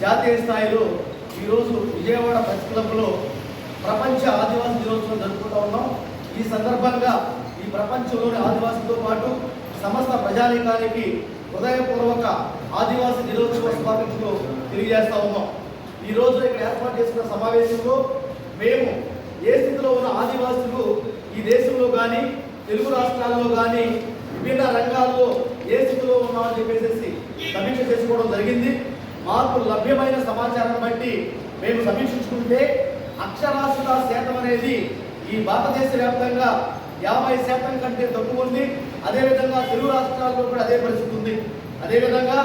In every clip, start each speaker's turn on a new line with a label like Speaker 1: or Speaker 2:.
Speaker 1: జాతీయ స్థాయిలో ఈరోజు విజయవాడ ప్రెస్ క్లబ్లో ప్రపంచ ఆదివాసీ దినోత్సవం జరుపుకుంటూ ఉన్నాం. ఈ సందర్భంగా ఈ ప్రపంచంలోని ఆదివాసులతో పాటు సమస్త ప్రజానీకానికి హృదయపూర్వక ఆదివాసీ దినోత్సవ శుభాకాంక్షలు తెలియజేస్తూ ఉన్నాం. ఈ రోజు ఇక్కడ ఏర్పాటు చేసుకున్న సమావేశంలో మేము ఏ స్థితిలో ఉన్న ఆదివాసులు ఈ దేశంలో కానీ తెలుగు రాష్ట్రాల్లో కానీ విభిన్న రంగాల్లో ఏ స్థితిలో ఉన్నామని చెప్పేసి సమీక్ష చేసుకోవడం జరిగింది. మాకు లభ్యమైన సమాచారం బట్టి మేము సమీక్షించుకుంటే అక్షరాస్యత శాతం అనేది ఈ భారతదేశ వ్యాప్తంగా యాభై శాతం కంటే తక్కువ ఉంది. అదేవిధంగా తెలుగు రాష్ట్రాల్లో కూడా అదే పరిస్థితి ఉంది. అదేవిధంగా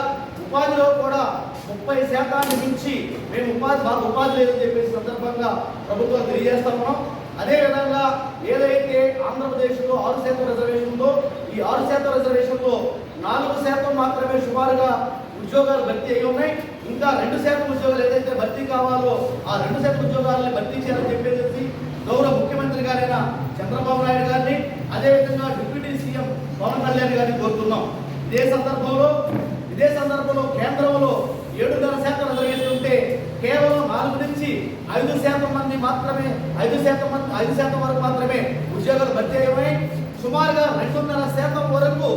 Speaker 1: ఉపాధిలో కూడా ముప్పై శాతాన్ని మించి మేము ఉపాధి మాకు ఉపాధి లేదని చెప్పేసి సందర్భంగా ప్రభుత్వం తెలియజేస్తా ఉన్నాం. అదేవిధంగా ఏదైతే ఆంధ్రప్రదేశ్లో ఆరు శాతం రిజర్వేషన్ ఉందో ఈ ఆరు శాతం రిజర్వేషన్లో నాలుగు శాతం మాత్రమే సుమారుగా ఉద్యోగాలు భర్తీ అయి ఉన్నాయి. ఇంకా రెండు శాతం ఉద్యోగాలు ఏదైతే భర్తీ కావాలో ఆ రెండు శాతం ఉద్యోగాలని భర్తీ చేయాలని చెప్పేసి గౌరవ ముఖ్యమంత్రి గారైన చంద్రబాబు నాయుడు గారిని అదేవిధంగా డిప్యూటీ సీఎం పవన్ కళ్యాణ్ గారిని కోరుతున్నాం. ఇదే సందర్భంలో ఇదే సందర్భంలో కేంద్రంలో ఏడున్నర శాతం రిజర్వేషన్ ఉంటే కేవలం నాలుగు నుంచి ఐదు శాతం మంది మాత్రమే ఐదు శాతం మంది ఐదు శాతం వరకు మాత్రమే ఉద్యోగాలు భర్తీ అయ్యాయి సుమారుగా రెండున్నర శాతం వరకు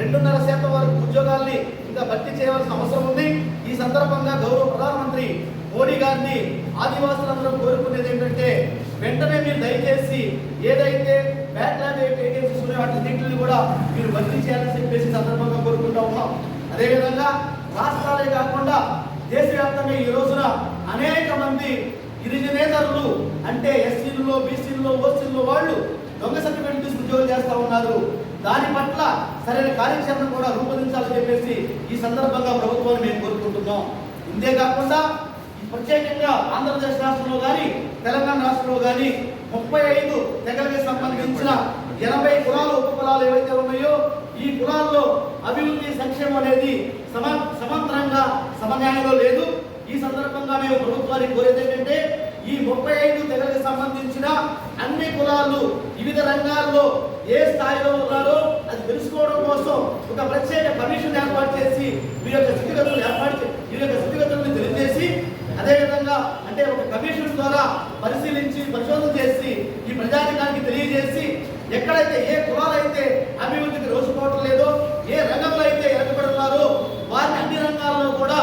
Speaker 1: రెండున్నర శాతం వరకు ఉద్యోగాల్ని ఇంకా భర్తీ చేయవలసిన అవసరం ఉంది. ఈ సందర్భంగా గౌరవ ప్రధానమంత్రి మోడీ గారిని ఆదివాసులందరూ కోరుకునేది ఏంటంటే వెంటనే మీరు దయచేసి ఏదైతే బ్యాక్లాగ్ వేకెన్సీస్ ఉన్నాయో వాటిని కూడా మీరు భర్తీ చేయాలని చెప్పేసి సందర్భంగా కోరుకుంటా ఉన్నాం. అదేవిధంగా రాష్ట్రాలే కాకుండా దేశవ్యాప్తంగా ఈ రోజున అనేక మంది గిరిజనేతరులు అంటే ఎస్సీలలో బీసీలలో ఓసీలలో వాళ్ళు దొంగ సర్టిఫికెట్ తీసుకుని ఉద్యోగం చేస్తా ఉన్నారు. దాని పట్ల సరైన కార్యాచరణ కూడా రూపొందించాలని చెప్పేసి ఈ సందర్భంగా ప్రభుత్వాన్ని మేము కోరుకుంటున్నాం. ఇంతే కాకుండా ప్రత్యేకంగా ఆంధ్రప్రదేశ్ రాష్ట్రంలో కానీ తెలంగాణ రాష్ట్రంలో కానీ ముప్పై ఐదు తెగలకి సంబంధించిన ఎనభై కులాలు ఉప కులాలు ఏవైతే ఉన్నాయో ఈ కులాల్లో అభివృద్ధి సంక్షేమం అనేది సమ సమాంతరంగా సమన్యాయంలో లేదు. ఈ సందర్భంగా మేము ప్రభుత్వానికి కోరేది ఏంటంటే ఈ ముప్పై ఐదు తెగలకు సంబంధించిన అన్ని కులాలు వివిధ రంగాల్లో ఏ స్థాయిలో ఉన్నారో అది తెలుసుకోవడం కోసం ఒక ప్రత్యేక కమిషన్ ఏర్పాటు చేసి వీరి యొక్క స్థితిగతులు ఏర్పాటు చే- వీరి యొక్క స్థితిగతులను తెలియజేసి అదేవిధంగా అంటే ఒక కమిషన్ ద్వారా పరిశీలించి పరిశోధన చేసి ఈ ప్రజానికానికి తెలియజేసి ఎక్కడైతే ఏ కులాలైతే అభివృద్ధికి రోజుకోవటం లేదో ఏ రంగంలో అయితే ఎరగబడున్నారో వారిని అన్ని రంగాల్లో కూడా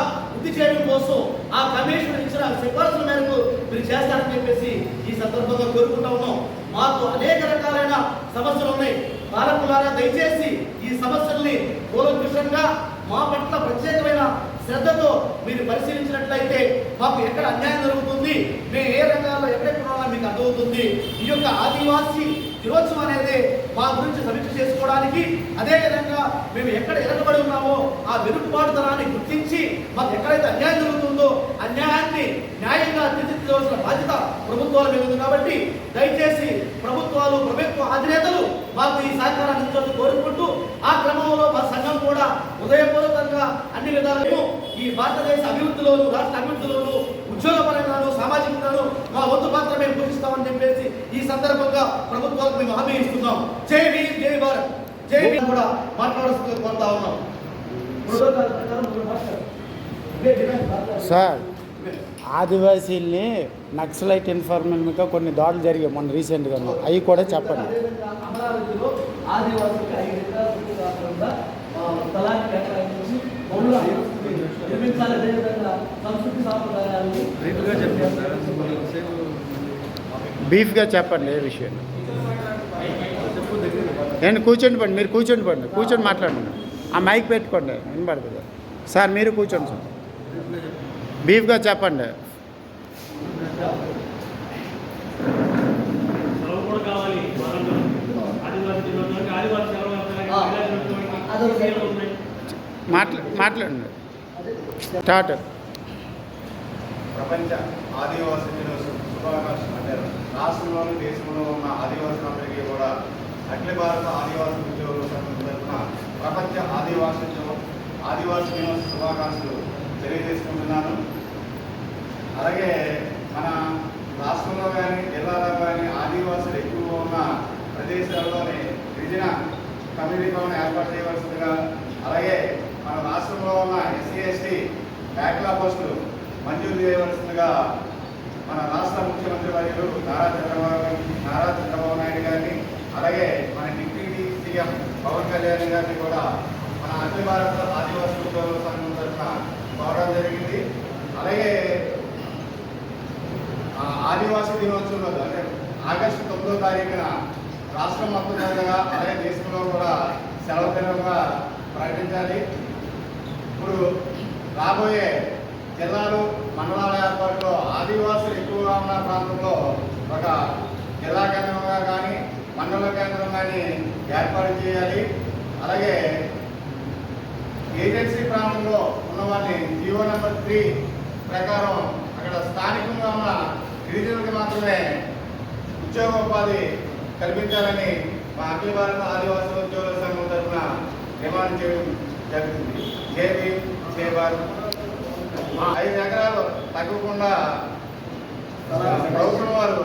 Speaker 1: వృద్ధి చేయడం కోసం ఆ కమిషన్ ఇచ్చిన సిఫార్సుల మేరకు మీరు చేస్తారని చెప్పేసి ఈ సందర్భంగా కోరుకుంటా ఉన్నాం. మాకు అనేక రకాలైన సమస్యలు ఉన్నాయి. పాలకులారా దయచేసి ఈ సమస్యల్ని కూలంకుషంగా మా పట్ల ప్రత్యేకమైన శ్రద్ధతో మీరు పరిశీలించినట్లయితే మాకు ఎక్కడ అన్యాయం జరుగుతుంది మేము ఏ రంగాల్లో ఎక్కడెక్కడ మీకు అర్థమవుతుంది. ఈ యొక్క ఆదివాసీ దినోత్సవం అనేది మా గురించి సమీక్ష చేసుకోవడానికి అదేవిధంగా మేము ఎక్కడ ఎరగబడి ఉన్నామో వెనుకబాటుతనాన్ని గుర్తించి మాకు ఎక్కడైతే అన్యాయం జరుగుతుందో అన్యాయాన్ని న్యాయంగా తీర్చిదిద్దవలసిన బాధ్యత ప్రభుత్వాల మీద ఉంది కాబట్టి దయచేసి ప్రభుత్వాలు ప్రభుత్వ అధినేతలు మాకు ఈ సహకారాన్ని అందించాలని కోరుకుంటూ ఆ క్రమంలో మా సంఘం కూడా హృదయపూర్వకంగా అన్ని విధాలను ఈ భారతదేశ అభివృద్ధిలోను రాష్ట్ర అభివృద్ధిలోను ఉద్యోగపరంగాను సామాజికంగాను మా వంతు పాత్ర మేము పూజిస్తామని చెప్పేసి ఈ సందర్భంగా ప్రభుత్వాలకు మేము హామీ ఇస్తున్నాం. జై భీమ్ జై భారత్. జై కూడా మాట్లాడుతూ కోరుతా ఉన్నాం.
Speaker 2: సార్ ఆదివాసీల్ని నక్సలైట్ ఇన్ఫార్మేషన్గా కొన్ని దాడులు జరిగాయి మొన్న రీసెంట్గా. అవి కూడా చెప్పండి. బీఫ్గా చెప్పండి ఏ విషయం. నేను కూర్చోండి పండి మీరు కూర్చోండి పండి కూర్చొని మాట్లాడండి. ఆ మైక్ పెట్టుకోండి వినపడుతుంది సార్ మీరు కూర్చోండి సార్. బీఫ్గా చెప్పండి. మాట్లా మాట్లాడండి. స్టార్ట్.
Speaker 3: ప్రపంచ ఆదివాసీ దినోత్సవం రాష్ట్రంలోని దేశంలో ఉన్న ఆదివాసులందరికీ కూడా అఖిల భారత ఆదివాసీ ఉద్యోగుల సంఘం తరఫున ప్రపంచ ఆదివాసీ ఆదివాసీ దినోత్సవ శుభాకాంక్షలు తెలియజేసుకుంటున్నాను. అలాగే మన రాష్ట్రంలో కానీ జిల్లాలో కానీ ఆదివాసులు ఎక్కువగా ఉన్న ప్రదేశాల్లోనే గిరిజన కమ్యూనిటీ భవన్ ఏర్పాటు చేయవలసిందిగా అలాగే మన రాష్ట్రంలో ఉన్న ఎస్సీ ఎస్టీ బ్యాక్లా పోస్టులు మంజూరు చేయవలసిందిగా మన రాష్ట్ర ముఖ్యమంత్రి వర్యులు నారా చంద్రబాబు నారా చంద్రబాబు నాయుడు గారిని అలాగే మన డిప్యూటీ సీఎం పవన్ కళ్యాణ్ గారిని కూడా మన అఖిల భారత ఆదివాసీ ఉద్యోగుల సంఘం తరఫున కోరడం జరిగింది. అలాగే ఆదివాసీ దినోత్సవంలో అంటే ఆగస్టు తొమ్మిదో తారీఖున రాష్ట్రం మొత్తం జరగగా అలాగే దేశంలో కూడా సెలవు దినంగా ప్రకటించాలి. ఇప్పుడు రాబోయే జిల్లాలు మండలాల ఏర్పాటులో ఆదివాసులు ఎక్కువగా ఉన్న ప్రాంతంలో ఒక జిల్లా కేంద్రంగా కానీ మండల కేంద్రం కానీ ఏర్పాటు చేయాలి. అలాగే ఏజెన్సీ ప్రాంతంలో ఉన్న వారిని జియో నెంబర్ త్రీ ప్రకారం అక్కడ స్థానికంగా ఉన్న గిరిజనులకు మాత్రమే ఉద్యోగోపాధి కల్పించాలని మా అఖిల భారత ఆదివాసీ ఉద్యోగుల సంఘం తరఫున డిమాండ్ చేయడం జరుగుతుంది. జేబీ మా ఐదు ఎకరాలు తగ్గకుండా ప్రభుత్వం వారు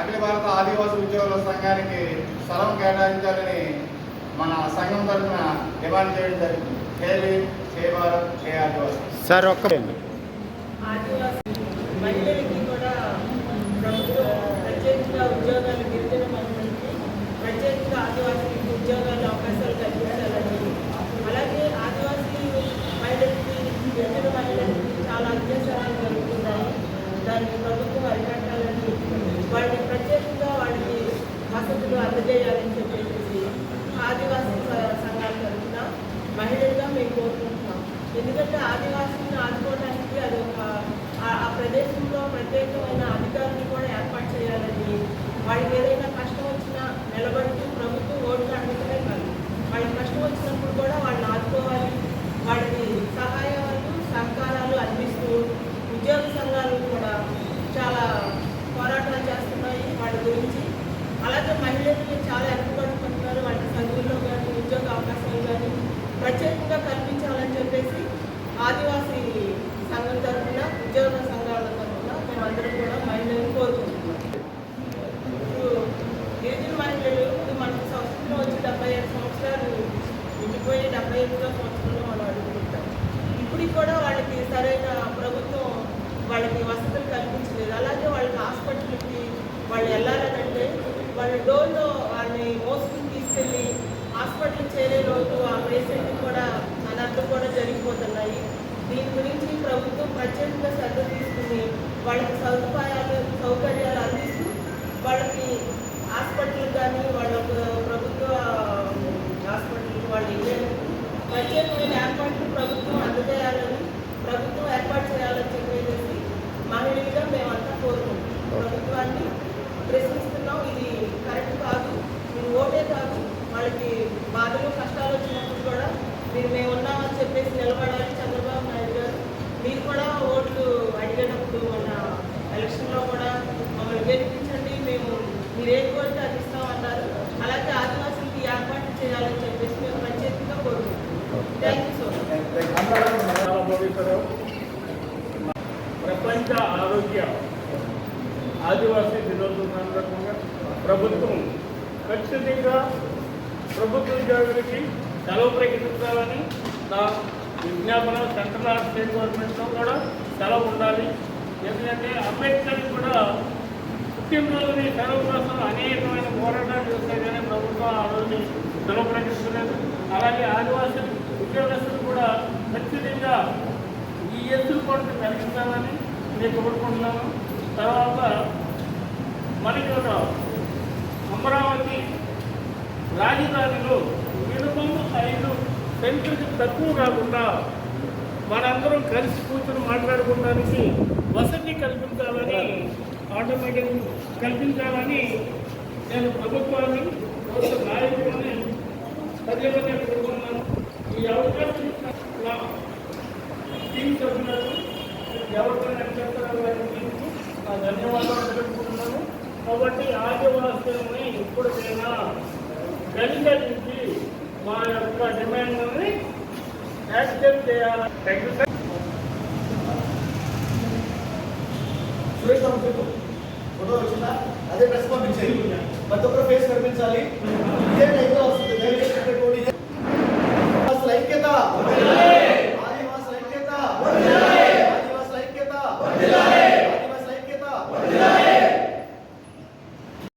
Speaker 3: అఖిల భారత ఆదివాసీ ఉద్యోగుల సంఘానికి స్థలం కేటాయించాలని మన సంఘం తరఫున డిమాండ్ చేయడం జరిగింది. కేవీ చేబార్ చే ఆదివాసీ.
Speaker 2: సార్ ఒక్క
Speaker 4: మహిళలకి కూడా ప్రభుత్వం ప్రత్యేకంగా ఉద్యోగాలు గిరిజన మహిళలకి ప్రత్యేకంగా ఆదివాసీలకు ఉద్యోగాలు అవకాశాలు కల్పించాలని అలాగే ఆదివాసీ మహిళలకి గిరిజన మహిళలకి చాలా అత్యాచారాలు జరుగుతున్నాయి దాన్ని ప్రభుత్వం అరికట్టాలని వాళ్ళని ప్రత్యేకంగా వాళ్ళకి వసతులు అందజేయాలని చెప్పేసి ఆదివాసీ స- సంఘాల తరఫున మహిళలుగా మేము కోరుకుంటున్నాం ఎందుకంటే ఆదివాసీని ఆదుకోవడానికి అది ఒక ఆ- ఆ ప్రదేశంలో ప్రత్యేకమైన అధికారులు కూడా ఏర్పాటు చేయాలని వాళ్ళకి ఏదైనా కష్టం వచ్చినా నిలబడుతూ ప్రభుత్వం ఓట్లు అడగటమే కాదు వాళ్ళకి కష్టం వచ్చినప్పుడు కూడా వాళ్ళని ఆదుకోవాలి వాళ్ళకి సహాయాలు సహకారాలు అందిస్తూ ఉద్యోగ సంఘాలు కూడా చాలా పోరాటాలు చేస్తున్నాయి వాళ్ళ గురించి అలాగే మహిళలకి చాలా వెనుకబడుతున్నారు వాళ్ళకి చదువుల్లో కానీ ఉద్యోగ అవకాశాలు కానీ ప్రత్యేకంగా కల్పించాలని చెప్పేసి ఆదివాసీ సంఘం తరఫున ఉద్యోగ సంఘాల తరఫున మేమందరం కూడా మహిళలను కోరుకుంటున్నాం ఇప్పుడు గిరిజన మహిళలు ఇప్పుడు మనకి సంవత్సరంలో వచ్చి డెబ్బై ఐదు సంవత్సరాలు ఇంటిపోయి డెబ్బై ఎనిమిదో సంవత్సరంలో మనం అడుగుతుంటాం ఇప్పటికి కూడా వాళ్ళకి సరైన ప్రభుత్వం వాళ్ళకి వసతులు కల్పించలేదు. అలాగే వాళ్ళకి హాస్పిటల్కి వాళ్ళు వెళ్ళాలనంటే వాళ్ళ డోర్లో వాళ్ళని మోసుకుని తీసుకెళ్ళి హాస్పిటల్కి చేరే రోజు ఆ పేషెంట్ కూడా అనర్థం కూడా జరిగిపోతున్నాయి. దీని గురించి ప్రభుత్వం ప్రత్యేకంగా శ్రద్ధ తీసుకుని వాళ్ళకి సదుపాయాలు సౌకర్యాలు అందిస్తూ వాళ్ళకి హాస్పిటల్ కానీ వాళ్ళ ప్రభుత్వ హాస్పిటల్ వాళ్ళు వెళ్ళేందుకు ప్రత్యేకమైన ఏర్పాట్లు ప్రభుత్వం అందజేయాలని ప్రభుత్వం ఏర్పాటు చేయాలని చెప్పేసి మహిళలుగా మేమంతా కోరుకుంటున్నాం ప్రభుత్వాన్ని ప్రశ్నిస్తున్నాం ఇది కరెక్ట్ కాదు మీరు ఓటే కాదు వాళ్ళకి బాధలు కష్టాలు వచ్చినప్పుడు కూడా మీరు మేము ఉన్నామని చెప్పేసి నిలబడాలి చంద్రబాబు నాయుడు గారు. మీరు కూడా ఓట్లు అడిగేటప్పుడు మన ఎలక్షన్లో కూడా మమ్మల్ని గెలిపించండి మేము మీరు ఏం కోరితే అది ఇస్తామన్నారు. అలాగే ఆదివాసులకి ఏర్పాటు చేయాలని చెప్పేసి మేము ప్రత్యేకంగా కోరుకుంటున్నాం. థ్యాంక్ యూ సో మచ్
Speaker 5: ప్రపంచ ఆరోగ్య ఆదివాసీ దినోత్సవం సందర్భంగా ప్రభుత్వం ఖచ్చితంగా ప్రభుత్వ ఉద్యోగులకి సెలవు ప్రకటించాలని నా విజ్ఞాపన సెంట్రల్ స్టేట్ గవర్నమెంట్లో కూడా సెలవు ఉండాలి. ఎందుకంటే అంబేద్కర్ కూడా పుట్టినరోజుని సెలవు కోసం అనేకమైన పోరాటాలు చేస్తే కానీ ప్రభుత్వం ఆ రోజుని సెలవు ప్రకటించలేదు. అలాగే ఆదివాసీ ఉద్యోగస్తులు కూడా ఖచ్చితంగా ఈ ఎత్తులు కొరకు కలిగించాలని నేను కోరుకుంటున్నాను. తర్వాత మనకి అమరావతి రాజధానిలో మినిమం ఐదు సెంట్లకి తక్కువ కాకుండా మనందరం కలిసి కూర్చొని మాట్లాడుకోవడానికి వసతి కల్పించాలని ఆటోమేటిక్ కల్పించాలని నేను ప్రభుత్వాన్ని ప్రభుత్వ నాయకులని పదే కోరుకున్నాను ఈ అవకాశం టీం సభ్యులకు ఎవరికైనా అభ్యంతరాలు వారికి ధన్యవాదాలు తెలుపుకుంటున్నాను కాబట్టి ఆదివాసులని ఎప్పుడైనా కలిగించి మా యొక్క డిమాండ్ని యాక్సెప్ట్ చేయాలి. Thank you sir
Speaker 1: Suresh photo వచ్చిందా? అదే ప్రెస్ పంపించేది ప్రతి ఒక్కరు ఫేస్ కనిపించాలి. ఇదే టైంలో